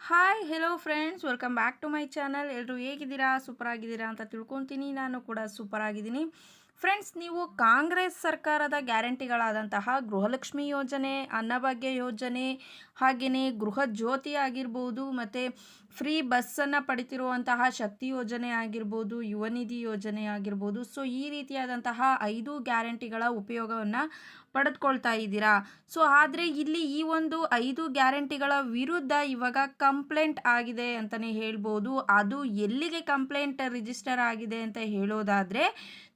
Hi hello friends welcome back to my channel ಎಲ್ಲರೂ ಹೇಗಿದ್ದೀರಾ? Super ಆಗಿದ್ದೀರಾ ಅಂತ ತಿಳ್ಕೊತೀನಿ. ನಾನು ಕೂಡ ಸೂಪರ್ ಆಗಿದ್ದೀನಿ ಫ್ರೆಂಡ್ಸ್ ನೀವು ಕಾಂಗ್ರೆಸ್ ಸರ್ಕಾರದ ಗ್ಯಾರಂಟಿಗಳಾದಂತಹ ಗೃಹಲಕ್ಷ್ಮಿ ಯೋಜನೆ, ಅನ್ನಭಾಗ್ಯ ಯೋಜನೆ ಹಾಗೆಯೇ ಗೃಹ ಜ್ಯೋತಿ ಆಗಿರ್ಬೋದು, ಮತ್ತು ಫ್ರೀ ಬಸ್ಸನ್ನು ಪಡಿತಿರುವಂತಹ ಶಕ್ತಿ ಯೋಜನೆ ಆಗಿರ್ಬೋದು ಯುವನಿಧಿ ಯೋಜನೆ ಆಗಿರ್ಬೋದು, ಸೊ ಈ ರೀತಿಯಾದಂತಹ ಐದು ಗ್ಯಾರಂಟಿಗಳ ಉಪಯೋಗವನ್ನು ಪಡೆದುಕೊಳ್ತಾ ಇದ್ದೀರಾ? ಸೊ ಆದರೆ ಇಲ್ಲಿ ಈ ಒಂದು ಐದು ಗ್ಯಾರಂಟಿಗಳ ವಿರುದ್ಧ ಇವಾಗ ಕಂಪ್ಲೇಂಟ್ ಆಗಿದೆ ಅಂತಲೇ ಹೇಳ್ಬೋದು. ಅದು ಎಲ್ಲಿಗೆ ಕಂಪ್ಲೇಂಟ್ ರಿಜಿಸ್ಟರ್ ಆಗಿದೆ ಅಂತ ಹೇಳೋದಾದರೆ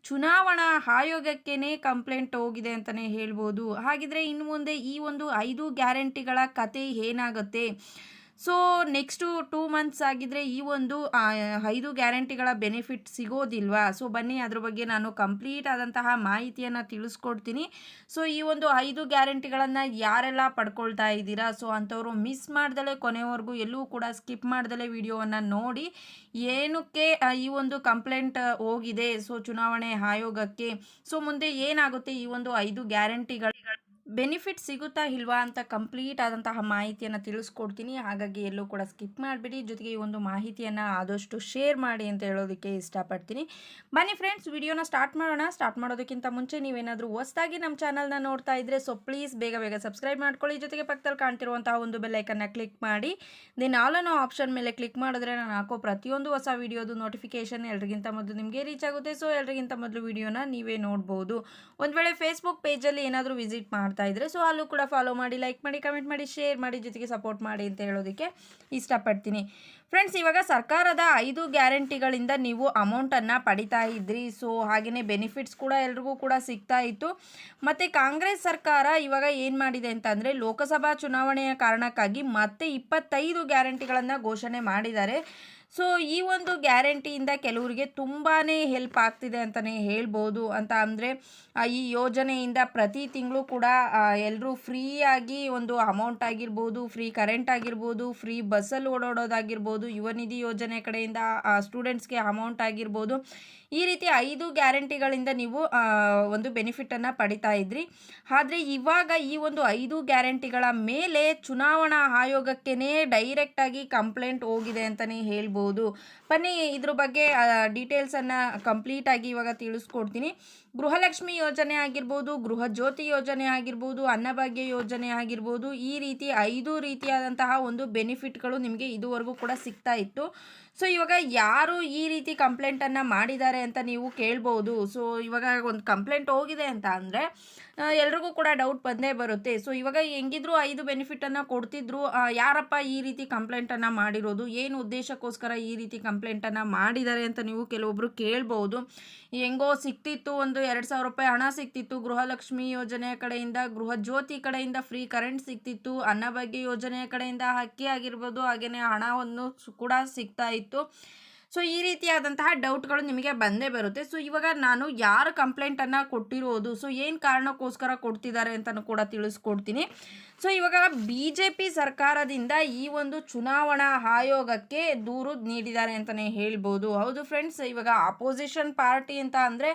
ಚುನಾವಣಾ ಆಯೋಗಕ್ಕೇ ಕಂಪ್ಲೇಂಟ್ ಹೋಗಿದೆ ಅಂತಲೇ ಹೇಳ್ಬೋದು. ಹಾಗಿದ್ರೆ ಇನ್ನು ಮುಂದೆ ಈ ಒಂದು ಐದು ಗ್ಯಾರಂಟಿಗಳ ಕತೆ ಏನಾಗುತ್ತೆ? ಸೊ ನೆಕ್ಸ್ಟು ಟೂ ಮಂತ್ಸ್ ಆಗಿದ್ದರೆ ಈ ಒಂದು ಐದು ಗ್ಯಾರಂಟಿಗಳ ಬೆನಿಫಿಟ್ ಸಿಗೋದಿಲ್ವಾ? ಸೊ ಬನ್ನಿ, ಅದ್ರ ಬಗ್ಗೆ ನಾನು ಕಂಪ್ಲೀಟ್ ಆದಂತಹ ಮಾಹಿತಿಯನ್ನು ತಿಳಿಸ್ಕೊಡ್ತೀನಿ. ಸೊ ಈ ಒಂದು ಐದು ಗ್ಯಾರಂಟಿಗಳನ್ನು ಯಾರೆಲ್ಲ ಪಡ್ಕೊಳ್ತಾ ಇದ್ದೀರಾ? ಸೊ ಅಂಥವರು ಮಿಸ್ ಮಾಡ್ದಲೇ ಕೊನೆವರೆಗೂ ಎಲ್ಲೂ ಕೂಡ ಸ್ಕಿಪ್ ಮಾಡ್ದಲೇ ವಿಡಿಯೋವನ್ನು ನೋಡಿ, ಏನಕ್ಕೆ ಈ ಒಂದು ಕಂಪ್ಲೇಂಟ್ ಹೋಗಿದೆ? ಸೊ ಚುನಾವಣೆ ಆಯೋಗಕ್ಕೆ. ಸೊ ಮುಂದೆ ಏನಾಗುತ್ತೆ ಈ ಒಂದು ಐದು ಗ್ಯಾರಂಟಿಗಳ ಬೆನಿಫಿಟ್ ಸಿಗುತ್ತಾ ಇಲ್ವಾ ಅಂತ ಕಂಪ್ಲೀಟ್ ಆದಂತಹ ಮಾಹಿತಿಯನ್ನು ತಿಳಿಸ್ಕೊಡ್ತೀನಿ. ಹಾಗಾಗಿ ಎಲ್ಲೂ ಕೂಡ ಸ್ಕಿಪ್ ಮಾಡಿಬಿಡಿ. ಜೊತೆಗೆ ಈ ಒಂದು ಮಾಹಿತಿಯನ್ನು ಆದಷ್ಟು ಶೇರ್ ಮಾಡಿ ಅಂತ ಹೇಳೋದಕ್ಕೆ ಇಷ್ಟಪಡ್ತೀನಿ. ಬನ್ನಿ ಫ್ರೆಂಡ್ಸ್, ವಿಡಿಯೋನ ಸ್ಟಾರ್ಟ್ ಮಾಡೋಣ. ಸ್ಟಾರ್ಟ್ ಮಾಡೋದಕ್ಕಿಂತ ಮುಂಚೆ ನೀವೇನಾದರೂ ಹೊಸದಾಗಿ ನಮ್ಮ ಚಾನಲ್ನ ನೋಡ್ತಾ ಇದ್ದರೆ ಸೊ ಪ್ಲೀಸ್ ಬೇಗ ಬೇಗ ಸಬ್ಸ್ಕ್ರೈಬ್ ಮಾಡ್ಕೊಳ್ಳಿ. ಜೊತೆಗೆ ಪಕ್ಕದಲ್ಲಿ ಕಾಣ್ತಿರುವಂತಹ ಒಂದು ಬೆಲ್ಲೈಕನ್ನ ಕ್ಲಿಕ್ ಮಾಡಿ. ದೆನ್ ಆಲನೋ ಆಪ್ಷನ್ ಮೇಲೆ ಕ್ಲಿಕ್ ಮಾಡಿದ್ರೆ ನಾನು ಹಾಕೋ ಪ್ರತಿಯೊಂದು ಹೊಸ ವಿಡಿಯೋದು ನೋಟಿಫಿಕೇಶನ್ ಎಲ್ರಿಗಿಂತ ಮೊದಲು ನಿಮಗೆ ರೀಚ್ ಆಗುತ್ತೆ. ಸೊ ಎಲ್ರಿಗಿಂತ ಮೊದಲು ವಿಡಿಯೋನ ನೀವೇ ನೋಡ್ಬೋದು. ಒಂದು ವೇಳೆ ಫೇಸ್ಬುಕ್ ಪೇಜಲ್ಲಿ ಏನಾದರೂ ವಿಸಿಟ್ ಮಾಡ್ತಾ ಇದ್ದರೆ ಸೊ ಅಲ್ಲೂ ಕೂಡ ಫಾಲೋ ಮಾಡಿ ಲೈಕ್ ಮಾಡಿ ಕಮೆಂಟ್ ಮಾಡಿ ಶೇರ್ ಮಾಡಿ, ಜೊತೆಗೆ ಸಪೋರ್ಟ್ ಮಾಡಿ ಅಂತ ಹೇಳೋದಕ್ಕೆ ಇಷ್ಟಪಡ್ತೀನಿ. ಫ್ರೆಂಡ್ಸ್ ಇವಾಗ ಸರ್ಕಾರದ ಐದು ಗ್ಯಾರಂಟಿಗಳಿಂದ ನೀವು ಅಮೌಂಟನ್ನು ಪಡಿತಾ ಇದ್ರಿ. ಸೊ ಹಾಗೆಯೇ ಬೆನಿಫಿಟ್ಸ್ ಕೂಡ ಎಲ್ರಿಗೂ ಕೂಡ ಸಿಗ್ತಾ ಇತ್ತು. ಮತ್ತು ಕಾಂಗ್ರೆಸ್ ಸರ್ಕಾರ ಇವಾಗ ಏನು ಮಾಡಿದೆ ಅಂತಂದರೆ ಲೋಕಸಭಾ ಚುನಾವಣೆಯ ಕಾರಣಕ್ಕಾಗಿ ಮತ್ತೆ ಇಪ್ಪತ್ತೈದು ಗ್ಯಾರಂಟಿಗಳನ್ನು ಘೋಷಣೆ ಮಾಡಿದ್ದಾರೆ. ಸೊ ಈ ಒಂದು ಗ್ಯಾರಂಟಿಯಿಂದ ಕೆಲವರಿಗೆ ತುಂಬಾ ಹೆಲ್ಪ್ ಆಗ್ತಿದೆ ಅಂತಲೇ ಹೇಳ್ಬೋದು. ಅಂತ ಅಂದರೆ ಈ ಯೋಜನೆಯಿಂದ ಪ್ರತಿ ತಿಂಗಳು ಕೂಡ ಎಲ್ಲರೂ ಫ್ರೀಯಾಗಿ ಒಂದು ಅಮೌಂಟ್ ಆಗಿರ್ಬೋದು ಫ್ರೀ ಕರೆಂಟ್ ಆಗಿರ್ಬೋದು ಫ್ರೀ ಬಸ್ಸಲ್ಲಿ ಓಡಾಡೋದಾಗಿರ್ಬೋದು, ಯುವ ನಿಧಿ ಯೋಜನೆ ಕಡೆಯಿಂದ ಸ್ಟೂಡೆಂಟ್ಸ್ಗೆ ಅಮೌಂಟ್ ಆಗಿರ್ಬೋದು. ಈ ರೀತಿ ಐದು ಗ್ಯಾರಂಟಿಗಳಿಂದ ನೀವು ಒಂದು ಬೆನಿಫಿಟನ್ನು ಪಡಿತಾ ಇದ್ರಿ. ಆದರೆ, ಇವಾಗ ಈ ಒಂದು ಐದು ಗ್ಯಾರಂಟಿಗಳ ಮೇಲೆ ಚುನಾವಣಾ ಆಯೋಗಕ್ಕೇ ಡೈರೆಕ್ಟಾಗಿ ಕಂಪ್ಲೇಂಟ್ ಹೋಗಿದೆ ಅಂತಲೇ ಹೇಳ್ಬೋದು. ಬನ್ನಿ ಇದ್ರ ಬಗ್ಗೆ ಡೀಟೇಲ್ಸನ್ನು ಕಂಪ್ಲೀಟಾಗಿ ಇವಾಗ ತಿಳಿಸ್ಕೊಡ್ತೀನಿ. ಗೃಹಲಕ್ಷ್ಮಿ ಯೋಜನೆ ಆಗಿರ್ಬೋದು ಗೃಹ ಜ್ಯೋತಿ ಯೋಜನೆ ಆಗಿರ್ಬೋದು, ಅನ್ನಭಾಗ್ಯ ಯೋಜನೆ ಆಗಿರ್ಬೋದು, ಈ ರೀತಿ ಐದು ರೀತಿಯಾದಂತಹ ಒಂದು ಬೆನಿಫಿಟ್ಗಳು ನಿಮಗೆ ಇದುವರೆಗೂ ಕೂಡ ಸಿಗ್ತಾ ಇತ್ತು. ಸೊ, ಇವಾಗ ಯಾರು ಈ ರೀತಿ ಕಂಪ್ಲೇಂಟನ್ನು ಮಾಡಿದ್ದಾರೆ ಅಂತ ನೀವು ಕೇಳ್ಬೋದು. ಸೊ, ಇವಾಗ ಒಂದು ಕಂಪ್ಲೇಂಟ್ ಹೋಗಿದೆ ಅಂತ ಅಂದರೆ ಎಲ್ರಿಗೂ ಕೂಡ ಡೌಟ್ ಬಂದೇ ಬರುತ್ತೆ. ಸೊ, ಇವಾಗ ಹೆಂಗಿದ್ರು ಐದು ಬೆನಿಫಿಟನ್ನು ಕೊಡ್ತಿದ್ರು ಯಾರಪ್ಪ ಈ ರೀತಿ ಕಂಪ್ಲೇಂಟನ್ನು ಮಾಡಿರೋದು? ಏನು ಉದ್ದೇಶಕ್ಕೋಸ್ಕರ ಈ ರೀತಿ ಕಂಪ್ಲೇಂಟನ್ನು ಮಾಡಿದ್ದಾರೆ ಅಂತ ನೀವು ಕೆಲವೊಬ್ಬರು ಕೇಳ್ಬೋದು. ಹೆಂಗೋ ಸಿಕ್ತಿತ್ತು ಒಂದು ಎರಡು ಸಾವಿರ ರೂಪಾಯಿ ಹಣ ಸಿಕ್ತಿತ್ತು ಗೃಹಲಕ್ಷ್ಮಿ ಯೋಜನೆಯ ಕಡೆಯಿಂದ ಗೃಹ ಜ್ಯೋತಿ ಕಡೆಯಿಂದ ಫ್ರೀ ಕರೆಂಟ್ ಸಿಕ್ತಿತ್ತು ಅನ್ನಭಾಗ್ಯ ಯೋಜನೆಯ ಕಡೆಯಿಂದ ಅಕ್ಕಿ ಆಗಿರ್ಬೋದು ಹಾಗೆಯೇ ಹಣವನ್ನು ಕೂಡ ಸಿಗ್ತಾ ಇತ್ತು. ಸೊ ಈ ರೀತಿಯಾದಂತಹ ಡೌಟ್ಗಳು ನಿಮಗೆ ಬಂದೇ ಬರುತ್ತೆ. ಸೊ ಇವಾಗ ನಾನು ಯಾರು ಕಂಪ್ಲೇಂಟನ್ನು ಕೊಟ್ಟಿರೋದು? ಸೊ ಏನು ಕಾರಣಕ್ಕೋಸ್ಕರ ಕೊಡ್ತಿದ್ದಾರೆ ಅಂತಲೂ ಕೂಡ ತಿಳಿಸ್ಕೊಡ್ತೀನಿ. ಸೊ ಇವಾಗ ಬಿ ಜೆ ಪಿ ಸರ್ಕಾರದಿಂದ ಈ ಒಂದು ಚುನಾವಣಾ ಆಯೋಗಕ್ಕೆ ದೂರು ನೀಡಿದ್ದಾರೆ ಅಂತಲೇ ಹೇಳ್ಬೋದು. ಹೌದು ಫ್ರೆಂಡ್ಸ್ ಇವಾಗ ಅಪೋಸಿಷನ್ ಪಾರ್ಟಿ ಅಂತ ಅಂದರೆ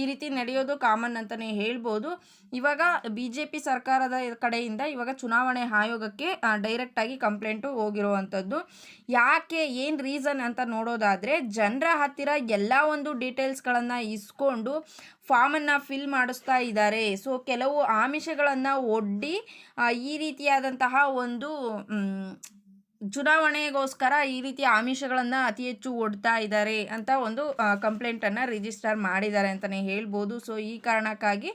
ಈ ರೀತಿ ನಡೆಯೋದು ಕಾಮನ್ ಅಂತಲೇ ಹೇಳ್ಬೋದು. ಇವಾಗ ಬಿ ಜೆ ಪಿ ಸರ್ಕಾರದ ಕಡೆಯಿಂದ ಇವಾಗ ಚುನಾವಣೆ ಆಯೋಗಕ್ಕೆ ಡೈರೆಕ್ಟಾಗಿ ಕಂಪ್ಲೇಂಟು ಹೋಗಿರುವಂಥದ್ದು. ಯಾಕೆ, ಏನು ರೀಸನ್ ಅಂತ ನೋಡೋದಾದರೆ, ಜನರ ಹತ್ತಿರ ಎಲ್ಲ ಒಂದು ಡೀಟೇಲ್ಸ್ಗಳನ್ನು ಇಸ್ಕೊಂಡು ಫಾರ್ಮನ್ನು ಫಿಲ್ ಮಾಡಿಸ್ತಾ ಇದ್ದಾರೆ. ಸೊ ಕೆಲವು ಆಮಿಷಗಳನ್ನು ಒಡ್ಡಿ ಈ ರೀತಿಯಾದಂತಹ ಒಂದು ಚುನಾವಣೆಗೋಸ್ಕರ ಈ ರೀತಿ ಆಮಿಷಗಳನ್ನು ಅತಿ ಹೆಚ್ಚು ಒಡ್ತಾ ಇದ್ದಾರೆ ಅಂತ ಒಂದು ಕಂಪ್ಲೇಂಟನ್ನು ರಿಜಿಸ್ಟರ್ ಮಾಡಿದ್ದಾರೆ ಅಂತಲೇ ಹೇಳ್ಬೋದು. ಸೊ, ಈ ಕಾರಣಕ್ಕಾಗಿ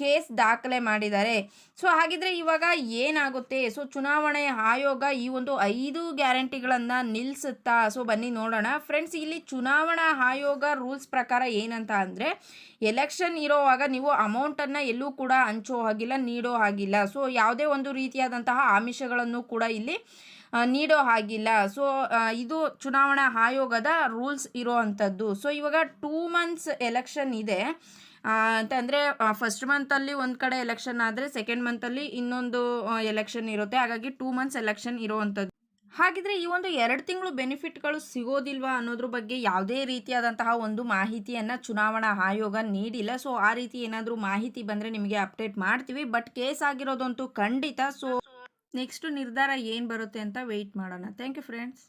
ಕೇಸ್ ದಾಖಲೆ ಮಾಡಿದ್ದಾರೆ. ಸೊ, ಹಾಗಿದ್ರೆ ಇವಾಗ ಏನಾಗುತ್ತೆ? ಸೊ, ಚುನಾವಣೆ ಆಯೋಗ ಈ ಒಂದು ಐದು ಗ್ಯಾರಂಟಿಗಳನ್ನು ನಿಲ್ಲಿಸುತ್ತಾ ಸೊ, ಬನ್ನಿ ನೋಡೋಣ. ಫ್ರೆಂಡ್ಸ್ ಇಲ್ಲಿ ಚುನಾವಣಾ ಆಯೋಗ ರೂಲ್ಸ್ ಪ್ರಕಾರ ಏನಂತ ಅಂದರೆ, ಎಲೆಕ್ಷನ್ ಇರೋವಾಗ ನೀವು ಅಮೌಂಟನ್ನು ಎಲ್ಲೂ ಕೂಡ ಹಂಚೋ ಹಾಗಿಲ್ಲ, ನೀಡೋ ಹಾಗಿಲ್ಲ. ಸೊ, ಯಾವುದೇ ಒಂದು ರೀತಿಯಾದಂತಹ ಆಮಿಷಗಳನ್ನು ಕೂಡ ಇಲ್ಲಿ ನೀಡೋ ಹಾಗಿಲ್ಲ. ಸೊ ಇದು ಚುನಾವಣಾ ಆಯೋಗದ ರೂಲ್ಸ್ ಇರೋ ಅಂಥದ್ದು ಸೊ ಇವಾಗ ಟೂ ಮಂತ್ಸ್ ಎಲೆಕ್ಷನ್ ಇದೆ. ಅಂತಂದರೆ ಫಸ್ಟ್ ಮಂತಲ್ಲಿ ಒಂದು ಕಡೆ ಎಲೆಕ್ಷನ್ ಆದರೆ ಸೆಕೆಂಡ್ ಮಂತಲ್ಲಿ ಇನ್ನೊಂದು ಎಲೆಕ್ಷನ್ ಇರುತ್ತೆ. ಹಾಗಾಗಿ ಟೂ ಮಂತ್ಸ್ ಎಲೆಕ್ಷನ್ ಇರೋವಂಥದ್ದು. ಹಾಗಿದ್ರೆ ಈ ಒಂದು ಎರಡು ತಿಂಗಳು ಬೆನಿಫಿಟ್ಗಳು ಸಿಗೋದಿಲ್ವಾ ಅನ್ನೋದ್ರ ಬಗ್ಗೆ ಯಾವುದೇ ರೀತಿಯಾದಂತಹ ಒಂದು ಮಾಹಿತಿಯನ್ನು ಚುನಾವಣಾ ಆಯೋಗ ನೀಡಿಲ್ಲ. ಸೊ ಆ ರೀತಿ ಏನಾದರೂ ಮಾಹಿತಿ ಬಂದರೆ ನಿಮಗೆ ಅಪ್ಡೇಟ್ ಮಾಡ್ತೀವಿ. ಬಟ್ ಕೇಸ್ ಆಗಿರೋದಂತೂ ಖಂಡಿತ ಸೊ ನೆಕ್ಸ್ಟು ನಿರ್ಧಾರ ಏನು ಬರುತ್ತೆ ಅಂತ ವೆಯ್ಟ್ ಮಾಡೋಣ. Thank you friends